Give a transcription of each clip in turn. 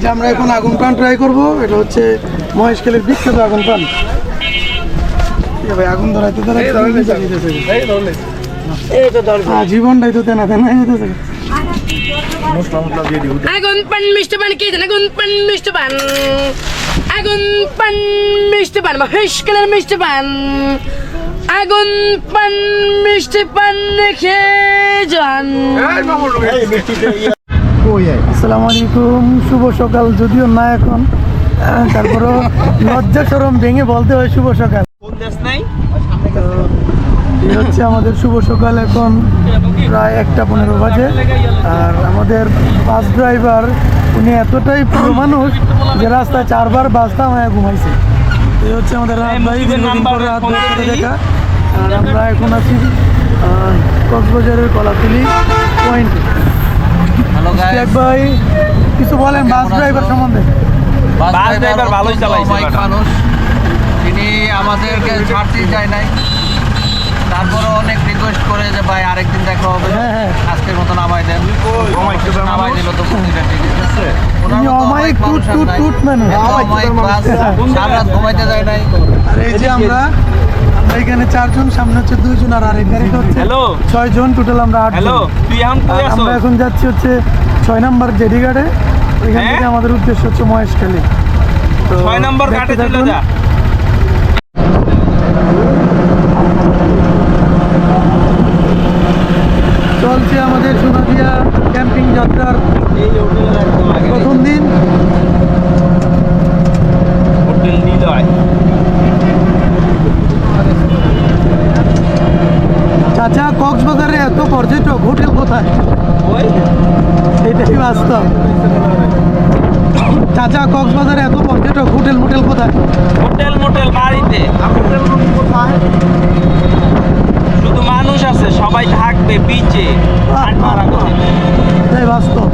যে আমরা এখন আগুন পান ট্রাই করব এটা হচ্ছে মহেশখালীর বিখ্যাত আগুন পান ভাই আগুন ধরাইতে ধরাইতে জীবনটাই তো তেনা তেনা যেতেছে আগুন পান মিষ্টি পান কি জানে? আগুন পান মিষ্টি পান আগুন পান মিষ্টি পান মহেশ কালার মিষ্টি পান আগুন পান মিষ্টি পান খেয়ে যান। আসসালামু আলাইকুম শুভ সকাল যদিও না এখন। তারপরেও লজ্জা সরম ভেঙে বলতে হয় শুভ সকাল। এই হচ্ছে আমাদের শুভ সকাল এখন প্রায় একটা পনেরো বাজে। আর আমাদের বাস ড্রাইভার উনি এতটাই প্রিয় মানুষ যে রাস্তায় চারবার বাস থামায় ঘুমাইছে। এই হচ্ছে আমাদের রাত ভাই দীর্ঘদিন পর রাত দেখা। আর আমরা এখন আছি কক্সবাজারের কলাতুলি পয়েন্টে ইশতিয়াক ভাই কিছু বলেন বাস ড্রাইভার সম্বন্ধে। বাস ড্রাইভার ভালোই চালাইছে মানুষ। তিনি আমাদেরকে ছাড়তেই যায় নাই। তারপরে অনেক রিকোয়েস্ট করে যে ভাই আরেকদিন দেখা হবে। হ্যাঁ, হ্যাঁ। আজকের মতো নামাই দেন। নামাই দিল তো ঘুমাইতে যায় নাই। এই যে আমরা এখানে চারজন সামনে হচ্ছে দুইজন আর আরেক গাড়িতে হচ্ছে হ্যালো ছয় জন টোটাল আমরা আমরা এখন যাচ্ছি হচ্ছে ছয় নম্বর জেডি ঘাটে ওইখান হ্যাঁ? থেকে আমাদের উদ্দেশ্য হচ্ছে মহেশখালী তো ছয় নম্বর ঘাটে চলে। যা চলছে আমাদের সোনাদিয়া ক্যাম্পিং যাত্রার প্রথম দিন হোটেল নিলয় চাচা কক্সবাজারে এত পর্যটক হোটেল কোথায়? এটাই বাস্তব। চাচা কক্সবাজারে এত পর্যটক হোটেল মোটেল কোথায়? হোটেল মোটেল বাড়িতে। শুধু মানুষ আছে সবাই থাকবে বিচে এটাই বাস্তব।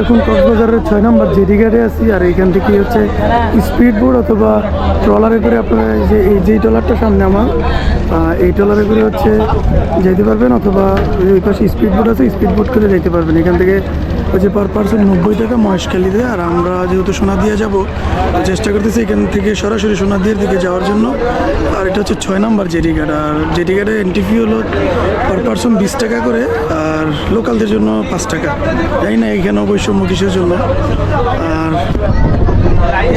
এখন কক্সবাজারের ছয় নম্বর জেডি ঘাটে আছি, আর এইখান থেকে হচ্ছে স্পিড বোর্ড অথবা ট্রলারে করে আপনারা যে, এই যেই ট্রলারটা সামনে আমার এই ট্রলারে করে হচ্ছে যেতে পারবেন অথবা ওই পাশে স্পিড বোর্ড আছে স্পিড বোট করে যেতে পারবেন। এখান থেকে হচ্ছে পার পার্সন নব্বই টাকা মহেশখালীতে আর আমরা যেহেতু সোনাদিয়া যাব, চেষ্টা করতেছি এখান থেকে সরাসরি সোনাদিয়ার দিকে যাওয়ার জন্য। আর এটা হচ্ছে ছয় নম্বর জেডি ঘাট আর জেডি ঘাটে এন্ট্রি ফি হলো পার পার্সন বিশ টাকা করে, আর লোকালদের জন্য পাঁচ টাকা। জানি না এখানে বৈষম্য কিসের জন্য। আর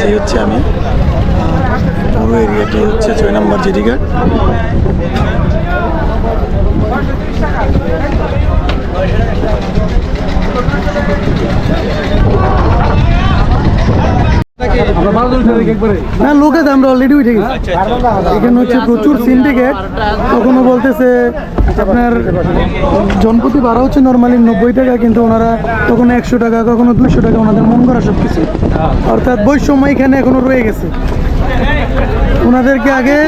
এই হচ্ছে আমি পুরো এরিয়াটি হচ্ছে ছয় নম্বর জেডি ঘাট না লোকে আমরা অলরেডি উঠে গেছি। এখানে হচ্ছে প্রচুর সিন্ডিকেট কখনো বলতেছে আপনার জনপ্রতি ভাড়া হচ্ছে নর্মালি নব্বই টাকা কিন্তু ওনারা কখনো একশো টাকা কখনো দুইশো টাকা ওনাদের মন করা সব কিছু। অর্থাৎ বৈষম্য এখানে এখনও রয়ে গেছে। ওনাদেরকে আগে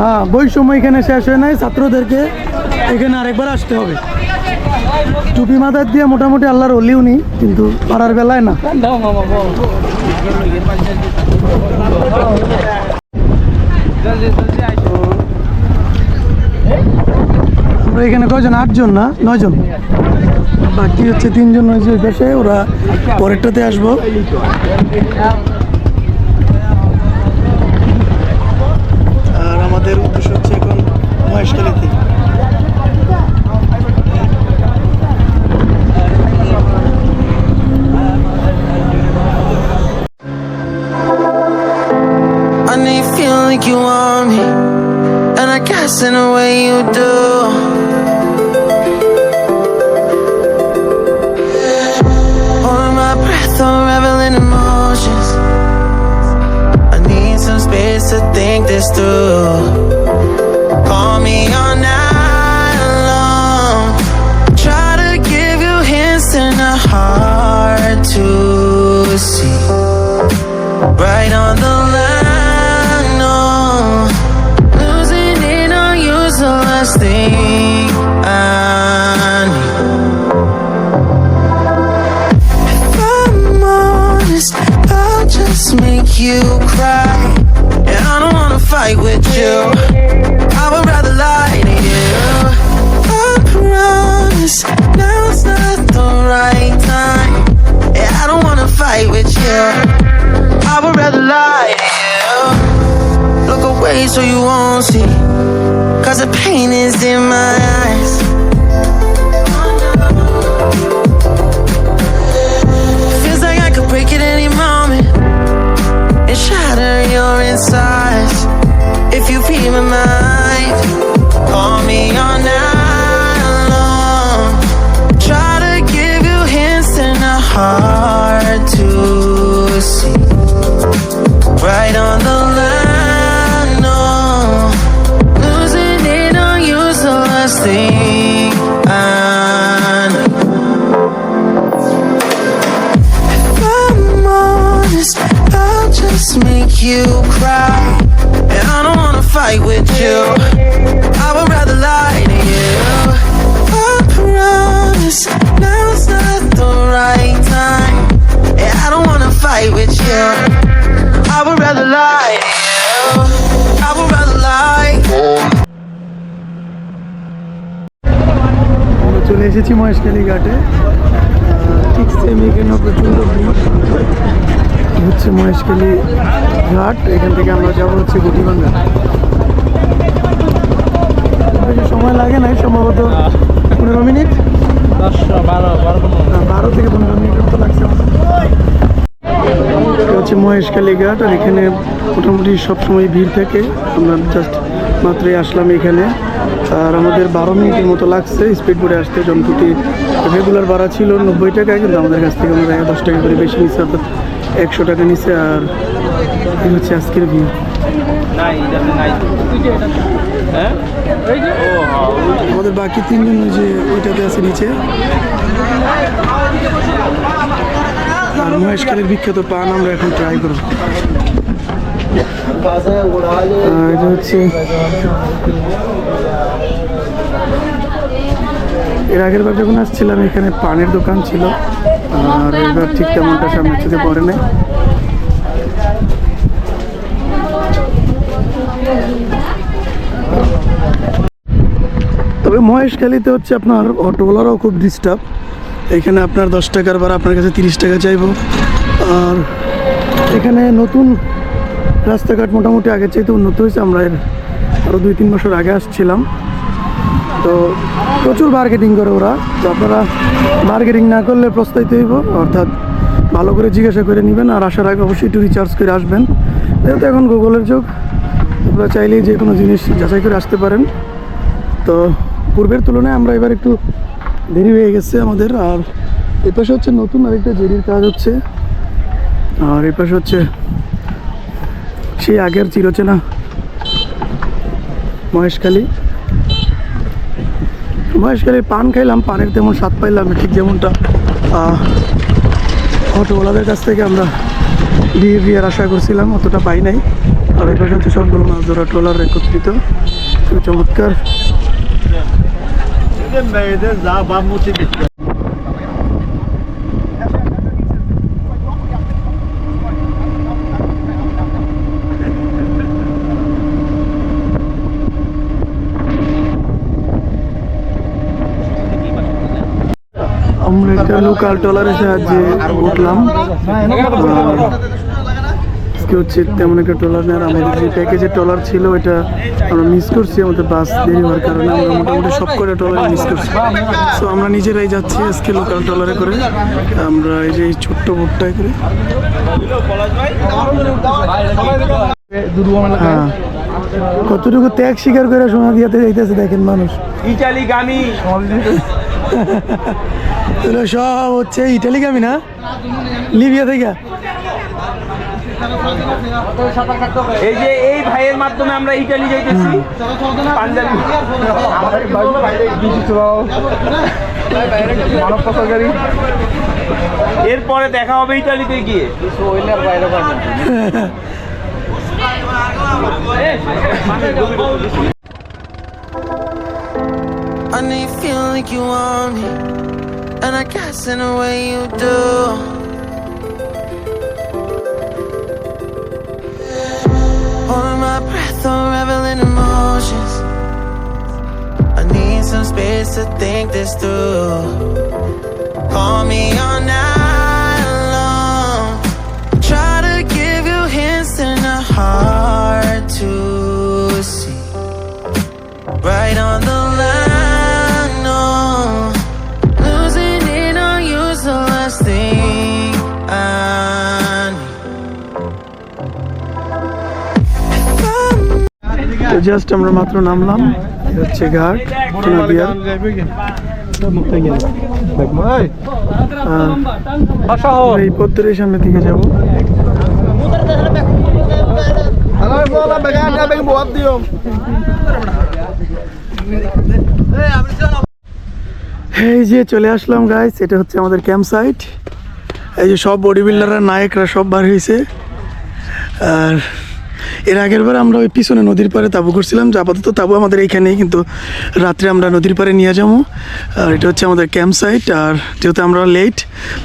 হ্যাঁ বৈষম্য এখানে শেষ হয় নাই ছাত্রদেরকে এখানে আরেকবার আসতে হবে। টুপি মাথার দিয়ে মোটামুটি আল্লাহর অলিও নেই, কিন্তু পাড়ার বেলায় না। এখানে কয়জন? আটজন না? নয়জন? বাকি হচ্ছে তিনজন ওই পাশে, ওরা পরেরটাতে আসব। Still. In my eyes. see চলে এসেছি মহেশখালী ঘাটে ঠিক সেম এখানেও প্রচণ্ড হচ্ছে মহেশখালী ঘাট। এখান থেকে আমরা যাব হচ্ছে গুটিবাঙ্গা সময় লাগে নাই, সম্ভবত পনেরো মিনিট। বারো থেকে পনেরো মিনিট মতো লাগছে। হচ্ছে মহেশখালী ঘাট, আর এখানে মোটামুটি সবসময় ভিড় থাকে। আমরা জাস্ট মাত্রই আসলাম এখানে। আর আমাদের বারো মিনিটের মতো লাগছে স্পিড বোর্ডে আসতে জনপ্রতি রেগুলার ভাড়া ছিল নব্বই টাকা কিন্তু আমাদের কাছ থেকে আমরা দশ টাকা করে বেশি নিচ্ছে অর্থাৎ একশো টাকা নিচ্ছে আর এই হচ্ছে আজকের ভিউ আমাদের বাকি তিনজন যে ওইটাতে আছে নিচে। আর মহেশখালীর বিখ্যাত পান আমরা এখন ট্রাই করব। হচ্ছে এর আগের বার যখন আসছিলাম, এখানে পানের দোকান ছিল। আর এবার ঠিক তেমনটা সামনে চোখে পড়ে নাই। তবে মহেশখালীতে হচ্ছে আপনার অটোওয়ালারাও খুব ডিস্টার্ব এখানে আপনার দশ টাকার ভাড়া আপনার কাছে তিরিশ টাকা চাইব। আর এখানে নতুন রাস্তাঘাট মোটামুটি আগের চাইতে উন্নত হয়েছে, আমরা এর আরও দুই তিন বছর আগে আসছিলাম। তো প্রচুর মার্কেটিং করে ওরা। তো আপনারা মার্কেটিং না করলে প্রস্তাবিত হইব, অর্থাৎ ভালো করে জিজ্ঞাসা করে নেবেন আর আসার আগে অবশ্যই একটু রিচার্জ করে আসবেন। যেহেতু এখন গুগলের যুগ আপনারা চাইলেই যে কোনো জিনিস যাচাই করে আসতে পারেন। তো পূর্বের তুলনায় আমরা এবার একটু দেরি হয়ে গেছে আমাদের, আর এ পাশে হচ্ছে নতুন আরেকটা জেরির কাজ হচ্ছে। আর এ পাশে হচ্ছে সেই আগের চিরচেনা মহেশখালী মহেশখালী পান খাইলাম, পানের তেমন স্বাদ পাইলাম ঠিক যেমনটা। অটোওয়ালাদের কাছ থেকে আমরা বিহেভিয়ার আশা করছিলাম, অতটা পাই নাই। আর পাশে হচ্ছে সবগুলো মাছ ধরা ট্রলার একত্রিত। চমৎকার। লোকাল ট্রলারের সাহায্যে উঠলাম। আজকে হচ্ছে তেমন একটা ট্রলার নেই আর আমাদের যে প্যাকেজের ট্রলার ছিল ওইটা আমরা মিস করছি। আমাদের বাস দেরি হওয়ার কারণে আমরা মোটামুটি সব কটা ট্রলার মিস করছি। সো আমরা নিজেরাই যাচ্ছি আজকে লোকাল ট্রলারে করে। আমরা এই যে এই ছোট্ট বোটটায় করে। হ্যাঁ কতটুকু ত্যাগ স্বীকার করে সোনা দিয়াতে যাইতেছে দেখেন মানুষ। ইটালি গামি এগুলো সব হচ্ছে ইটালিগামি না? লিবিয়া থেকে। এই যে এই ভাইয়ের মাধ্যমে আমরা ইটালি যাইতেছি। পাঞ্জাবি। এরপরে দেখা হবে ইটালিতে গিয়ে। I know you feel like you want me, and I guess in a way you do. Holding my breath, unraveling emotions. I need some space to think this through. Call me just আমরা মাত্র নামলাম। হচ্ছে ঘাট আহ, এই পথের সামনে দিকে যাব। এই যে চলে আসলাম গাইস এটা হচ্ছে আমাদের ক্যাম্প সাইট এই যে সব বডি বিল্ডাররা নায়করা সব বার হয়েছে আর এর আগের বার আমরা ওই পিছনে নদীর পাড়ে তাবু করছিলাম, যে আপাতত তাবু আমাদের এইখানেই, কিন্তু রাত্রে আমরা নদীর পাড়ে নিয়ে যাব। আর এটা হচ্ছে আমাদের ক্যাম্প সাইট আর যেহেতু আমরা লেট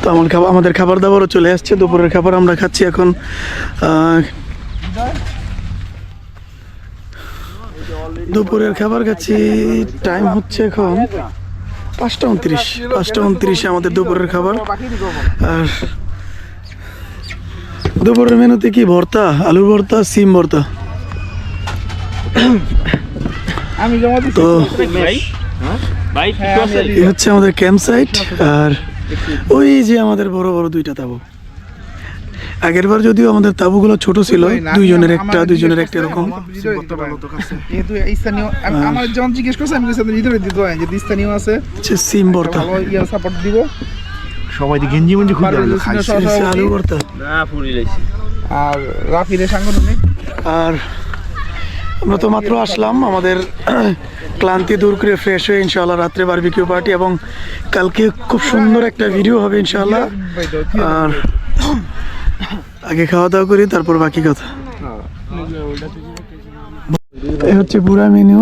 তো আমার খাবার আমাদের খাবার দাবারও চলে আসছে, দুপুরের খাবার আমরা খাচ্ছি এখন। দুপুরের খাবার খাচ্ছি টাইম হচ্ছে এখন পাঁচটা উনত্রিশ, পাঁচটা উনত্রিশে আমাদের দুপুরের খাবার। আর দুপুরের মেনুতে কি ভর্তা? আলুর ভর্তা সিম ভর্তা? তো আছে এই হচ্ছে আমাদের ক্যাম্প সাইট আর ওই যে আমাদের বড় বড় দুইটা তাবু। আগের বার যদিও আমাদের তাবুগুলো ছোট ছিল দুইজনের একটা দুইজনের একটা এরকম। আম- আমার যখন জিজ্ঞেস করছে আমি দিতে হয় স্থানীয় আছে সিম ভর্তা। ইয়ে সাপোর্ট দিব। সবাই দি গেঞ্জি মঞ্জি পারভেজ আনলো, খাইছে। আলু ভর্তা না পুরি লাইছি আর রাফিদের সাংগঠনিক আর আমরা তো মাত্র আসলাম আমাদের ক্লান্তি দূর করে ফ্রেশ হয়ে ইনশাআল্লাহ রাত্রে বারবিকিউ পার্টি এবং কালকে খুব সুন্দর একটা ভিডিও হবে ইনশাআল্লাহ আর আগে খাওয়া দাওয়া করি তারপর বাকি কথা এই হচ্ছে পুরা মেনু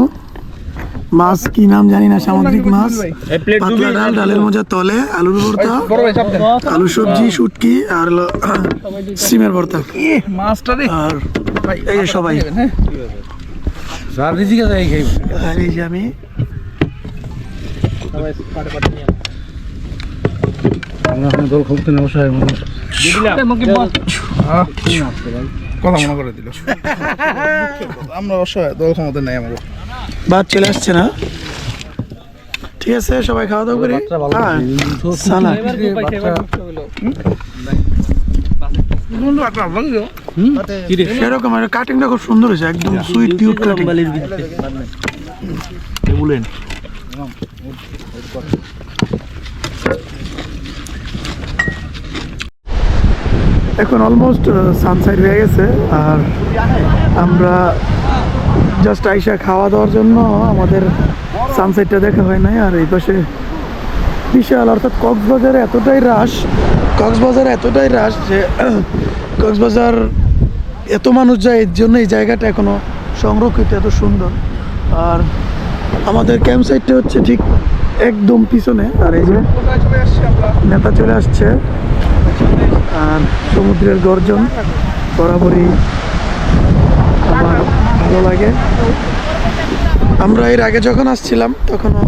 মাছ কি নাম জানি না সামুদ্রিক মাছ। পাতলা ডাল ডালের মজা তলে আলুর ভর্তা আলু সবজি শুটকি আর সিমের ভর্তা। মাছটা আর এই যে সবাই। হ্যাঁ? আর এই যে আমি কথা মনে করে দিল। আমরা অবশ্য দল ক্ষমতা নাই আমাদের। ভাত চলে আসছে না। ঠিক আছে সবাই খাওয়া দাওয়া করি। হ্যাঁ, সেরকম আর কাটিংটা খুব সুন্দর হয়েছে একদম সুইট কিউট কাটিং এখন অলমোস্ট সানসাইড হয়ে গেছে আর আমরা জাস্ট আইসা খাওয়া দাওয়ার জন্য আমাদের সানসেটটা দেখা হয় নাই, আর এই পাশে বিশাল, অর্থাৎ কক্সবাজারে এতটাই রাশ কক্সবাজারে এতটাই রাশ যে কক্সবাজার এত মানুষ যায়, এর জন্য এই জায়গাটা এখনও সংরক্ষিত, এত সুন্দর। আর আমাদের ক্যাম্প সাইটটা হচ্ছে ঠিক একদম পিছনে, আর এই যে নেতা চলে আসছে, আর সমুদ্রের গর্জন, বরাবরই ভালো লাগে। আমরা এর আগে যখন আসছিলাম, তখনও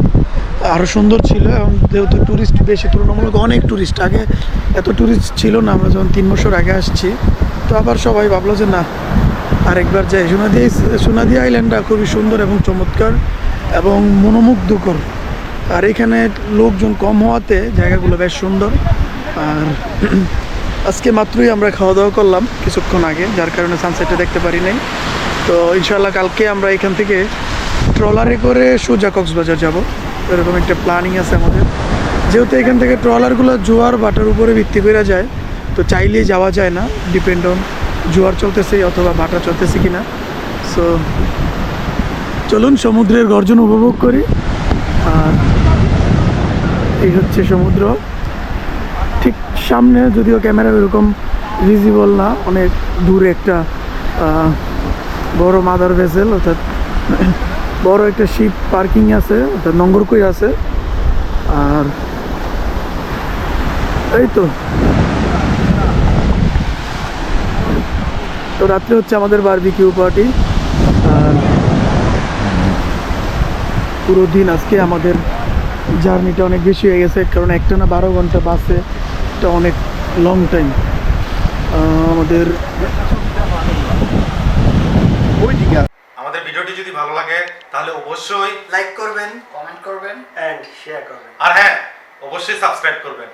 আরও সুন্দর ছিল এবং যেহেতু ট্যুরিস্ট বেশি, তুলনামূলক অনেক ট্যুরিস্ট আগে এত ট্যুরিস্ট ছিল না, আমরা যখন তিন বছর আগে আসছি, তো আবার সবাই ভাবলো যে না, আরেকবার যাই। সোনাদি সোনাদি আইল্যান্ডটা খুবই সুন্দর এবং চমৎকার এবং মনোমুগ্ধকর। আর এখানে লোকজন কম হওয়াতে জায়গাগুলো বেশ সুন্দর। আর আজকে মাত্রই আমরা খাওয়া দাওয়া করলাম কিছুক্ষণ আগে, যার কারণে সানসেটটা দেখতে পারি নাই। তো ইনশাল্লাহ কালকে আমরা এখান থেকে ট্রলারে করে সোজা কক্সবাজার যাব। এরকম একটা প্ল্যানিং আছে আমাদের। যেহেতু এখান থেকে ট্রলারগুলো জোয়ার বাটার উপরে ভিত্তি করে যায়, তো চাইলেই যাওয়া যায় না। ডিপেন্ড অন জোয়ার চলতেছে অথবা বাটা চলতেছে কিনা। সো চলুন সমুদ্রের গর্জন উপভোগ করি। আর এই হচ্ছে সমুদ্র। ঠিক সামনে, যদিও ক্যামেরা এরকম ভিজিবল না, অনেক দূরে একটা বড় মাদার ভেসেল, অর্থাৎ বড় একটা শিপ পার্কিং আছে, অর্থাৎ নঙ্গরকুই আছে। আর এই তো। তো রাত্রে হচ্ছে আমাদের বারবিকিউ পার্টি আর পুরো দিন আজকে আমাদের জার্নিটা অনেক বেশি হয়ে গেছে, কারণ একটা না বারো ঘণ্টা বাসে, এটা অনেক লং টাইম আমাদের আমাদের ভিডিওটি যদি ভালো লাগে তাহলে অবশ্যই লাইক করবেন কমেন্ট করবেন এন্ড শেয়ার করবেন। আর হ্যাঁ অবশ্যই সাবস্ক্রাইব করবেন।